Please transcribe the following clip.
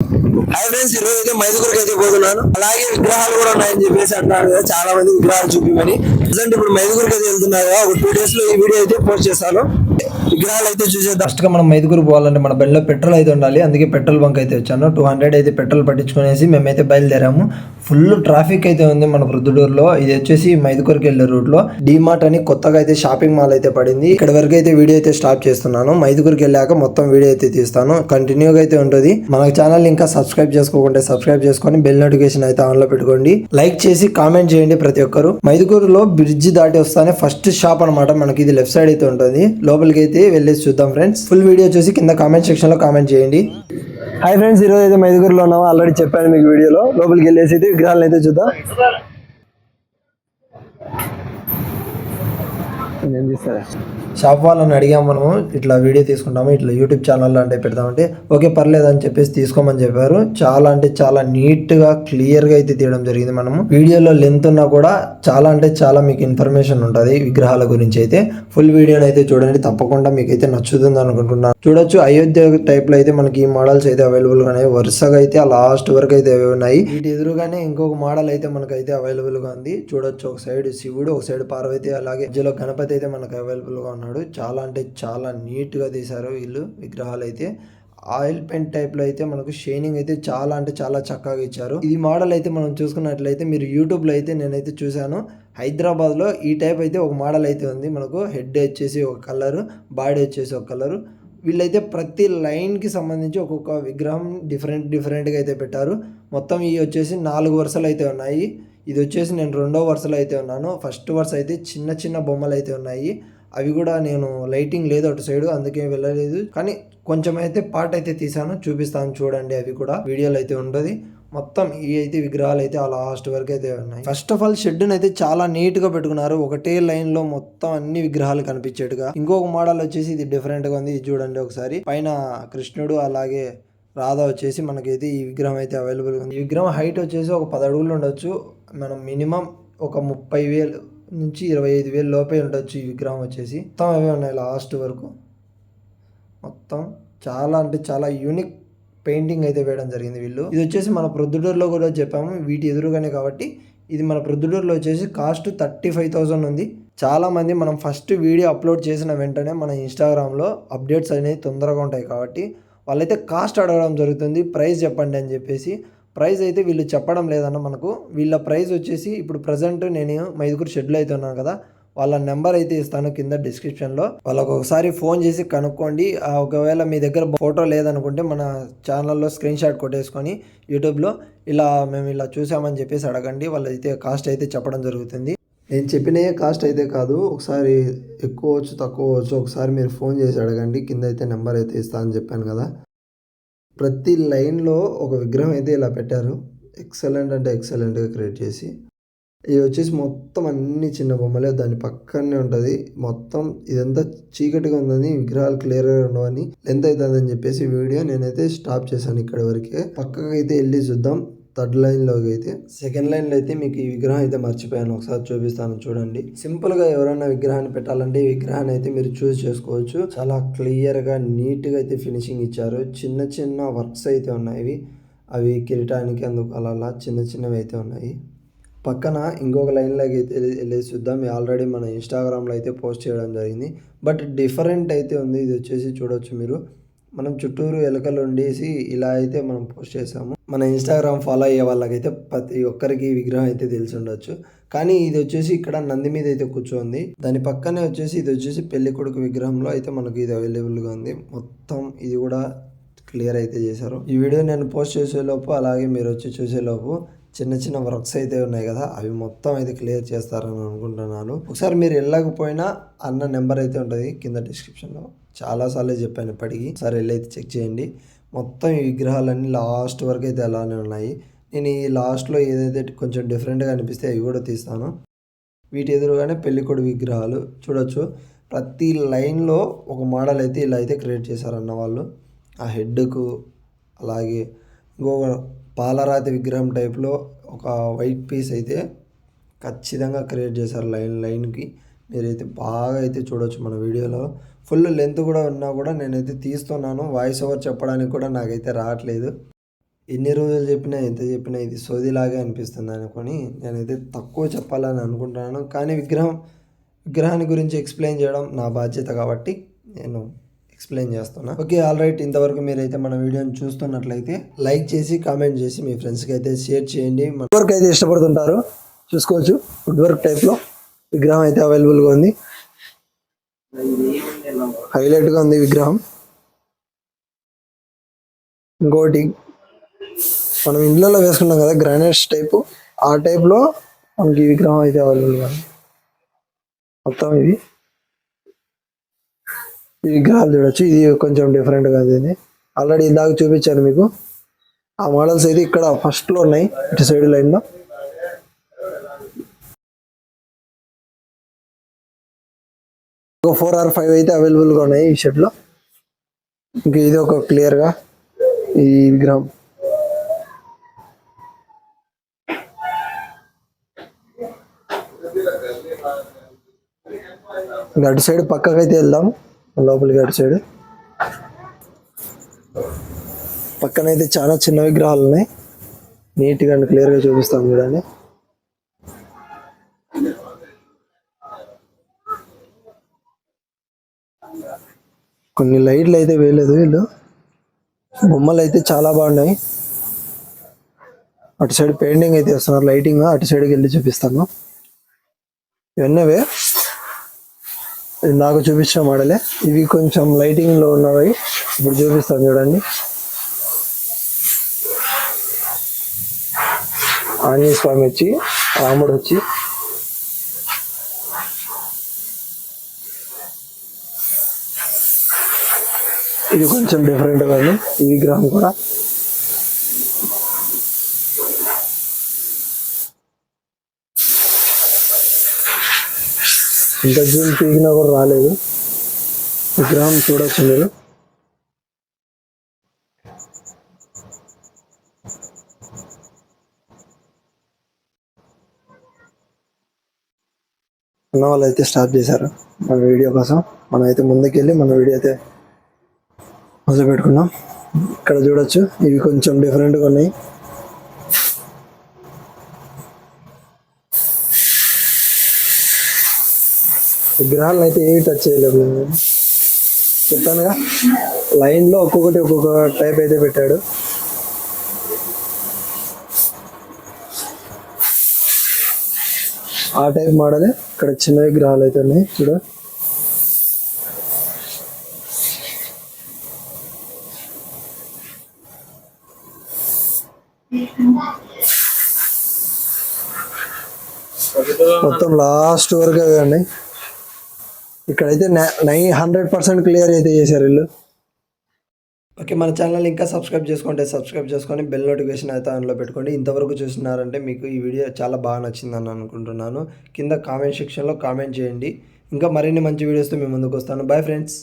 Hi friends ఈ రోజు అయితే మైదుగురికి అయితే పోతున్నాను. అలాగే విగ్రహాలు కూడా ఉన్నాయని చెప్పేసి అంటున్నారు కదా చాలా మంది విగ్రహాలు చూపిమని ప్రజెంట్ ఇప్పుడు మైదుగురికి అయితే వెళ్తున్నారు ఒక టూ డేస్లో ఈ వీడియో అయితే పోస్ట్ చేస్తాను. విగ్రహాలు అయితే చూసేద్దాం. ఫస్ట్ మనం మైదుగురు పోవాలంటే మన బండిలో పెట్రోల్ అయితే ఉండాలి. అందుకే పెట్రోల్ బంక్ అయితే వచ్చాను. టూ హండ్రెడ్ అయితే పెట్రోల్ పట్టించుకునేసి మేమైతే బయలుదేరాము. ఫుల్ ట్రాఫిక్ అయితే ఉంది మన ప్రొద్దుటూరులో ఇది వచ్చేసి మైదుకూరుకి వెళ్ళే రూట్లో డిమార్ట్ అని కొత్తగా అయితే షాపింగ్ మాల్ అయితే పడింది. ఇక్కడ వరకు అయితే వీడియో అయితే స్టాప్ చేస్తున్నాను. మైదుకూరుకి వెళ్ళాక మొత్తం వీడియో అయితే తీస్తాను. కంటిన్యూగా అయితే ఉంటుంది. మన ఛానల్ ఇంకా సబ్స్క్రైబ్ చేసుకోకుంటే సబ్స్క్రైబ్ చేసుకొని బెల్ నోటిఫికేషన్ అయితే ఆన్లో పెట్టుకోండి. లైక్ చేసి కామెంట్ చేయండి ప్రతి ఒక్కరు. మైదుకూరులో బ్రిడ్జ్ దాటి వస్తానే ఫస్ట్ షాప్ అన్నమాట. మనకి ఇది లెఫ్ట్ సైడ్ అయితే ఉంటుంది. లోపలికి అయితే వెళ్ళేసి చూద్దాం ఫ్రెండ్స్. ఫుల్ వీడియో చూసి కింద కామెంట్ సెక్షన్లో కామెంట్ చేయండి. హాయ్ ఫ్రెండ్స్ ఈ అయితే మైదుగురులో ఉన్నాము. ఆల్రెడీ చెప్పాను మీకు వీడియోలో. లోపలికి వెళ్ళేసి అయితే విగ్రహాలను అయితే చూద్దాం. ఏం చేస్తారా షాప్ వాళ్ళని అడిగాము మనము ఇట్లా వీడియో తీసుకుంటాము ఇట్లా యూట్యూబ్ ఛానల్ అంటే పెడతామంటే ఓకే పర్లేదు అని చెప్పేసి తీసుకోమని చెప్పారు. చాలా అంటే చాలా నీట్గా క్లియర్గా అయితే తీయడం జరిగింది మనము. వీడియోలో లెంత్ ఉన్నా కూడా చాలా అంటే చాలా మీకు ఇన్ఫర్మేషన్ ఉంటుంది విగ్రహాల గురించి అయితే. ఫుల్ వీడియోని అయితే చూడండి తప్పకుండా మీకు అయితే నచ్చుతుంది అనుకుంటున్నాను. చూడొచ్చు అయోధ్య టైప్లో అయితే మనకి ఈ మోడల్స్ అయితే అవైలబుల్గా ఉన్నాయి. వరుసగా అయితే ఆ లాస్ట్ వరకు అయితే ఉన్నాయి. వీటి ఎదురుగానే ఇంకొక మోడల్ అయితే మనకైతే అవైలబుల్గా ఉంది. చూడొచ్చు ఒక సైడ్ శివుడు ఒక సైడ్ పార్వతి అలాగే మధ్యలో గణపతి అయితే మనకు అవైలబుల్గా ఉన్నాడు. చాలా అంటే చాలా నీట్గా తీశారు వీళ్ళు విగ్రహాలు అయితే. ఆయిల్ పెయింట్ టైప్లో అయితే మనకు షైనింగ్ అయితే చాలా అంటే చాలా చక్కగా ఇచ్చారు. ఈ మోడల్ అయితే మనం చూసుకున్నట్లయితే మీరు యూట్యూబ్లో అయితే నేనైతే చూశాను. హైదరాబాద్లో ఈ టైప్ అయితే ఒక మోడల్ అయితే ఉంది. మనకు హెడ్ వచ్చేసి ఒక కలర్ బాడీ వచ్చేసి ఒక కలరు. వీళ్ళైతే ప్రతి లైన్కి సంబంధించి ఒక్కొక్క విగ్రహం డిఫరెంట్ డిఫరెంట్గా అయితే పెట్టారు. మొత్తం ఇవి వచ్చేసి నాలుగు వరుసలు అయితే ఉన్నాయి. ఇది వచ్చేసి నేను రెండో వరుసలో అయితే ఉన్నాను. ఫస్ట్ వరుస అయితే చిన్న చిన్న బొమ్మలు అయితే ఉన్నాయి. అవి కూడా నేను లైటింగ్ లేదు అటు సైడ్ అందుకే వెళ్ళలేదు. కానీ కొంచెం అయితే పార్ట్ అయితే తీసాను చూపిస్తాను చూడండి అవి కూడా. వీడియోలో అయితే ఉంటుంది. మొత్తం ఈ అయితే విగ్రహాలు అయితే ఆ లాస్ట్ వరకు అయితే ఉన్నాయి. ఫస్ట్ ఆఫ్ ఆల్ షెడ్ అయితే చాలా నీట్గా పెట్టుకున్నారు. ఒకటే లైన్లో మొత్తం అన్ని విగ్రహాలు కనిపించేట్టుగా. ఇంకొక మోడల్ వచ్చేసి ఇది డిఫరెంట్గా ఉంది. ఇది చూడండి ఒకసారి. పైన కృష్ణుడు అలాగే రాధ వచ్చేసి మనకైతే ఈ విగ్రహం అయితే అవైలబుల్ ఉంది. ఈ విగ్రహం హైట్ వచ్చేసి ఒక పది అడుగులు ఉండొచ్చు. మనం మినిమం ఒక ముప్పై వేలు నుంచి ఇరవై ఐదు వేలు లోపే ఉండొచ్చు ఈ విగ్రహం వచ్చేసి. మొత్తం అవే ఉన్నాయి లాస్ట్ వరకు. మొత్తం చాలా అంటే చాలా యూనిక్ పెయింటింగ్ అయితే వేయడం జరిగింది వీళ్ళు. ఇది వచ్చేసి మన ప్రొద్దుటూరులో కూడా చెప్పాము. వీటి ఎదురుగానే కాబట్టి ఇది మన ప్రొద్దుటూరులో వచ్చేసి కాస్ట్ థర్టీ ఫైవ్ థౌజండ్ ఉంది. చాలామంది మనం ఫస్ట్ వీడియో అప్లోడ్ చేసిన వెంటనే మన ఇన్స్టాగ్రామ్లో అప్డేట్స్ అనేవి తొందరగా ఉంటాయి కాబట్టి వాళ్ళైతే కాస్ట్ అడగడం జరుగుతుంది. ప్రైస్ చెప్పండి అని చెప్పేసి ప్రైస్ అయితే వీళ్ళు చెప్పడం లేదన్న మనకు. వీళ్ళ ప్రైస్ వచ్చేసి ఇప్పుడు ప్రజెంట్ నేను మైదుగురు షెడ్యూల్ అయితే ఉన్నాను కదా వాళ్ళ నెంబర్ అయితే ఇస్తాను కింద డిస్క్రిప్షన్లో వాళ్ళకు ఒకసారి ఫోన్ చేసి కనుక్కోండి. ఒకవేళ మీ దగ్గర ఫోటో లేదనుకుంటే మన ఛానల్లో స్క్రీన్ షాట్ కొట్టేసుకొని యూట్యూబ్లో ఇలా మేము ఇలా చూసామని చెప్పేసి అడగండి. వాళ్ళైతే కాస్ట్ అయితే చెప్పడం జరుగుతుంది. నేను చెప్పిన కాస్ట్ అయితే కాదు. ఒకసారి ఎక్కువ వచ్చు తక్కువ వచ్చు ఒకసారి మీరు ఫోన్ చేసి అడగండి. కింద అయితే నెంబర్ అయితే ఇస్తా అని చెప్పాను కదా. ప్రతి లైన్లో ఒక విగ్రహం అయితే ఇలా పెట్టారు. ఎక్సలెంట్ అంటే ఎక్సలెంట్గా క్రియేట్ చేసి ఇది వచ్చేసి మొత్తం అన్ని చిన్న బొమ్మలే. దాని పక్కనే ఉంటుంది. మొత్తం ఇదంతా చీకటిగా ఉందని విగ్రహాలు క్లియర్గా ఉండవని లెంత్ అవుతుందని చెప్పేసి వీడియో నేనైతే స్టాప్ చేశాను ఇక్కడ వరకే. పక్కకైతే అయితే వెళ్ళి చూద్దాం. థర్డ్ లైన్లోకి అయితే సెకండ్ లైన్లో అయితే మీకు ఈ విగ్రహం అయితే మర్చిపోయాను. ఒకసారి చూపిస్తాను చూడండి. సింపుల్గా ఎవరైనా విగ్రహాన్ని పెట్టాలంటే ఈ విగ్రహాన్ని అయితే మీరు చూస్ చేసుకోవచ్చు. చాలా క్లియర్గా నీట్గా అయితే ఫినిషింగ్ ఇచ్చారు. చిన్న చిన్న వర్క్స్ అయితే ఉన్నాయి అవి కిరీటానికి అందుకు అలా చిన్న చిన్నవి అయితే ఉన్నాయి. పక్కన ఇంకొక లైన్లోకి అయితే వెళ్ళేసి చూద్దాం. ఆల్రెడీ మన ఇన్స్టాగ్రామ్లో అయితే పోస్ట్ చేయడం జరిగింది. బట్ డిఫరెంట్ అయితే ఉంది. ఇది వచ్చేసి చూడొచ్చు మీరు. మనం చుట్టూరు ఎలుకలు ఉండేసి ఇలా అయితే మనం పోస్ట్ చేసాము మన ఇన్స్టాగ్రామ్ ఫాలో అయ్యే వాళ్ళకైతే ప్రతి ఒక్కరికి విగ్రహం అయితే తెలిసి ఉండొచ్చు. కానీ ఇది వచ్చేసి ఇక్కడ నంది మీద అయితే కూర్చోంది. దాని పక్కనే వచ్చేసి ఇది వచ్చేసి పెళ్ళి కొడుకు విగ్రహంలో అయితే మనకి ఇది అవైలబుల్గా ఉంది. మొత్తం ఇది కూడా క్లియర్ అయితే చేశారు. ఈ వీడియో నేను పోస్ట్ చేసేలోపు అలాగే మీరు వచ్చి చూసేలోపు చిన్న చిన్న వర్క్స్ అయితే ఉన్నాయి కదా అవి మొత్తం అయితే క్లియర్ చేస్తారని అనుకుంటున్నాను. ఒకసారి మీరు వెళ్ళకపోయినా అన్న నెంబర్ అయితే ఉంటుంది కింద డిస్క్రిప్షన్లో. చాలాసార్లు చెప్పాను ఇప్పటికీ. సరే వెళ్ళైతే చెక్ చేయండి. మొత్తం ఈ విగ్రహాలన్నీ లాస్ట్ వరకు అయితే అలానే ఉన్నాయి. నేను ఈ లాస్ట్లో ఏదైతే కొంచెం డిఫరెంట్గా అనిపిస్తే అవి కూడా తీస్తాను. వీటి ఎదురుగానే పెళ్ళికొడు విగ్రహాలు చూడొచ్చు. ప్రతి లైన్లో ఒక మోడల్ అయితే ఇలా అయితే క్రియేట్ చేశారన్న వాళ్ళు. ఆ హెడ్కు అలాగే ఇంకొక పాలరాతి విగ్రహం టైప్లో ఒక వైట్ పీస్ అయితే ఖచ్చితంగా క్రియేట్ చేశారు లైన్ లైన్కి. మీరైతే బాగా అయితే చూడొచ్చు మన వీడియోలో. ఫుల్ లెంత్ కూడా ఉన్నా కూడా నేనైతే తీస్తున్నాను. వాయిస్ ఓవర్ చెప్పడానికి కూడా నాకైతే రావట్లేదు. ఎన్ని రోజులు చెప్పినా ఎంత చెప్పినా ఇది సోదిలాగే అనిపిస్తుంది అనుకొని నేనైతే తక్కువ చెప్పాలని అనుకుంటున్నాను. కానీ విగ్రహం విగ్రహాన్ని గురించి ఎక్స్ప్లెయిన్ చేయడం నా బాధ్యత కాబట్టి నేను ఎక్స్ప్లెయిన్ చేస్తున్నా. ఓకే ఆల్ రైట్ ఇంతవరకు మీరైతే మన వీడియోని చూస్తున్నట్లయితే లైక్ చేసి కామెంట్ చేసి మీ ఫ్రెండ్స్కి అయితే షేర్ చేయండి. మన వర్క్ అయితే ఇష్టపడుతుంటారు. చూసుకోవచ్చు. వుడ్ వర్క్ టైప్లో విగ్రహం అయితే అవైలబుల్గా ఉంది. హైలైట్గా ఉంది విగ్రహం. ఇంకోటి మనం ఇండ్లలో వేసుకున్నాం కదా గ్రానైట్స్ టైపు. ఆ టైప్లో మనకి విగ్రహం అయితే అవైలబుల్గా ఉంది. మొత్తం ఇది. ఈ గ్రాఫ్ చూడొచ్చు. ఇది కొంచెం డిఫరెంట్గా ఉంది ఆల్రెడీ ఇందాక చూపించాను మీకు. ఆ మోడల్స్ అయితే ఇక్కడ ఫస్ట్లో ఉన్నాయి. ఇటు సైడ్ లైన్లో. ఒక ఫోర్ ఆర్ ఫైవ్ అయితే అవైలబుల్గా ఉన్నాయి ఈ షెడ్లో. ఇంకా ఇది ఒక క్లియర్గా ఈ విగ్రహం ఇంకా అటు సైడ్ పక్కకైతే వెళ్దాం. లోపలికి అటు సైడ్. పక్కనైతే చాలా చిన్న విగ్రహాలు ఉన్నాయి నీట్గా అండ్ క్లియర్గా చూపిస్తాం చూడండి. కొన్ని లైట్లు అయితే వేయలేదు వీళ్ళు. బొమ్మలు అయితే చాలా బాగున్నాయి. అటు సైడ్ పెయింటింగ్ అయితే వస్తున్నారు లైటింగ్. అటు సైడ్కి వెళ్ళి చూపిస్తాను. ఇవన్నీవే ఇది నాకు చూపించిన మోడలే. ఇవి కొంచెం లైటింగ్లో ఉన్నవి. ఇప్పుడు చూపిస్తాను చూడండి. ఆంజనేయ స్వామి వచ్చి రాముడు వచ్చి. ఇది కొంచెం డిఫరెంట్ కానీ ఈ విగ్రహం కూడా. ఇంత జూమ్ పీకినా కూడా రాలేదు. విగ్రహం చూడొచ్చు మీరు. అన్న వాళ్ళు అయితే స్టార్ట్ చేశారు మన వీడియో కోసం. మనం అయితే ముందుకెళ్ళి మన వీడియో అయితే మొదలు పెట్టుకున్నాం ఇక్కడ చూడొచ్చు. ఇవి కొంచెం డిఫరెంట్గా ఉన్నాయి. విగ్రహాలను అయితే ఏమి టచ్ చేయలేదు చెప్తానుగా లైన్లో ఒక్కొక్కటి ఒక్కొక్క టైప్ అయితే పెట్టాడు. ఆ టైప్ మోడలే ఇక్కడ చిన్న విగ్రహాలు అయితే ఉన్నాయి చూడ. మొత్తం లాస్ట్ వరకు అవే ఇక్కడైతే నైన్ హండ్రెడ్ పర్సెంట్ క్లియర్ అయితే చేశారు వీళ్ళు. ఓకే మన ఛానల్ ఇంకా సబ్స్క్రైబ్ చేసుకుంటే సబ్స్క్రైబ్ చేసుకొని బెల్ నోటిఫికేషన్ అయితే ఆన్లో పెట్టుకోండి. ఇంతవరకు చూసినారంటే మీకు ఈ వీడియో చాలా బాగా నచ్చిందని అనుకుంటున్నాను. కింద కామెంట్ సెక్షన్లో కామెంట్ చేయండి. ఇంకా మరిన్ని మంచి వీడియోస్తో మేము ముందుకు వస్తాను. Bye friends